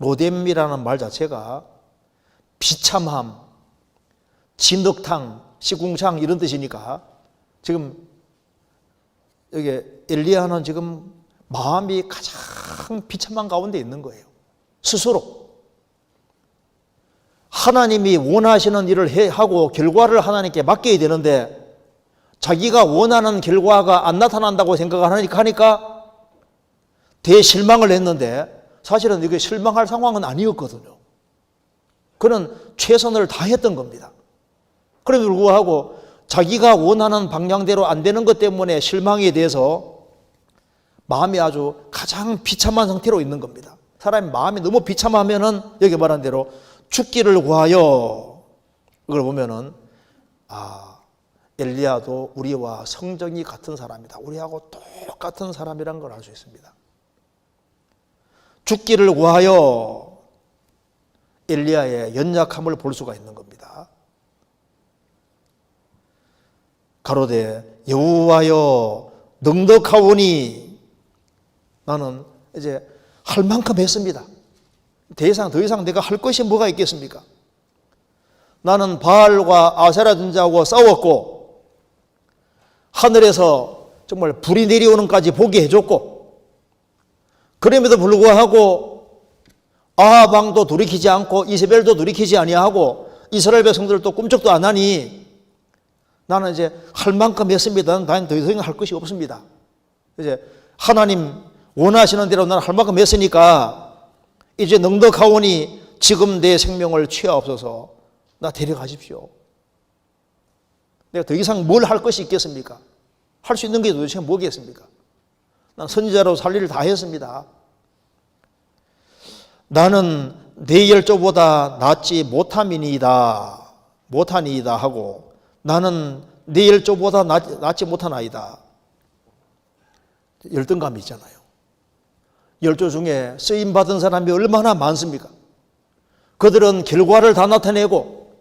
로뎀이라는 말 자체가 비참함, 진흙탕, 시궁창 이런 뜻이니까 지금 여기 엘리야는 지금 마음이 가장 비참한 가운데 있는 거예요. 스스로. 하나님이 원하시는 일을 해- 하고 결과를 하나님께 맡겨야 되는데 자기가 원하는 결과가 안 나타난다고 생각을 하니까 하니까 대실망을 했는데 사실은 이게 실망할 상황은 아니었거든요. 그는 최선을 다했던 겁니다. 그럼에도 불구하고 자기가 원하는 방향대로 안 되는 것 때문에 실망에 대해서 마음이 아주 가장 비참한 상태로 있는 겁니다. 사람이 마음이 너무 비참하면은 여기 말한 대로 죽기를 구하여 이걸 보면은 아 엘리야도 우리와 성정이 같은 사람이다. 우리하고 똑같은 사람이란 걸 알 수 있습니다. 죽기를 구하여 엘리야의 연약함을 볼 수가 있는 겁니다. 가로되 여호와여 넉넉하오니 나는 이제 할 만큼 했습니다. 더 이상 더 이상 내가 할 것이 뭐가 있겠습니까? 나는 바알과 아세라 존재하고 싸웠고 하늘에서 정말 불이 내려오는까지 보게 해줬고 그럼에도 불구하고 아하방도 돌이키지 않고 이세벨도 돌이키지 아니하고 이스라엘 백성들도 꿈쩍도 안 하니 나는 이제 할 만큼 했습니다. 나는 더 이상 할 것이 없습니다. 이제 하나님 원하시는 대로 나는 할 만큼 했으니까 이제 넉넉하오니 지금 내 생명을 취하옵소서 나 데려가십시오. 내가 더 이상 뭘 할 것이 있겠습니까? 할 수 있는 게 도대체 뭐겠습니까? 난 선지자로 살 일을 다 했습니다. 나는 내 열조보다 낫지 못함이니이다. 못하니이다 하고 나는 내 열조보다 낫, 낫지 못하나이다. 열등감이 있잖아요. 열조 중에 쓰임 받은 사람이 얼마나 많습니까? 그들은 결과를 다 나타내고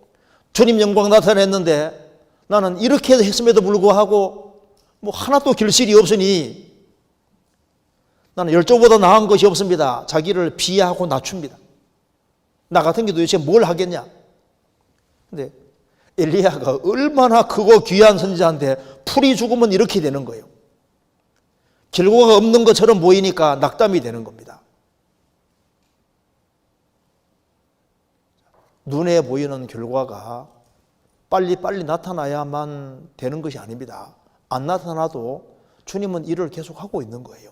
주님 영광 나타냈는데 나는 이렇게 했음에도 불구하고 뭐 하나도 결실이 없으니 나는 열조보다 나은 것이 없습니다. 자기를 비하하고 낮춥니다. 나 같은 게 도대체 뭘 하겠냐? 근데 엘리야가 얼마나 크고 귀한 선지자인데 풀이 죽으면 이렇게 되는 거예요. 결과가 없는 것처럼 보이니까 낙담이 되는 겁니다. 눈에 보이는 결과가 빨리빨리 나타나야만 되는 것이 아닙니다. 안 나타나도 주님은 일을 계속하고 있는 거예요.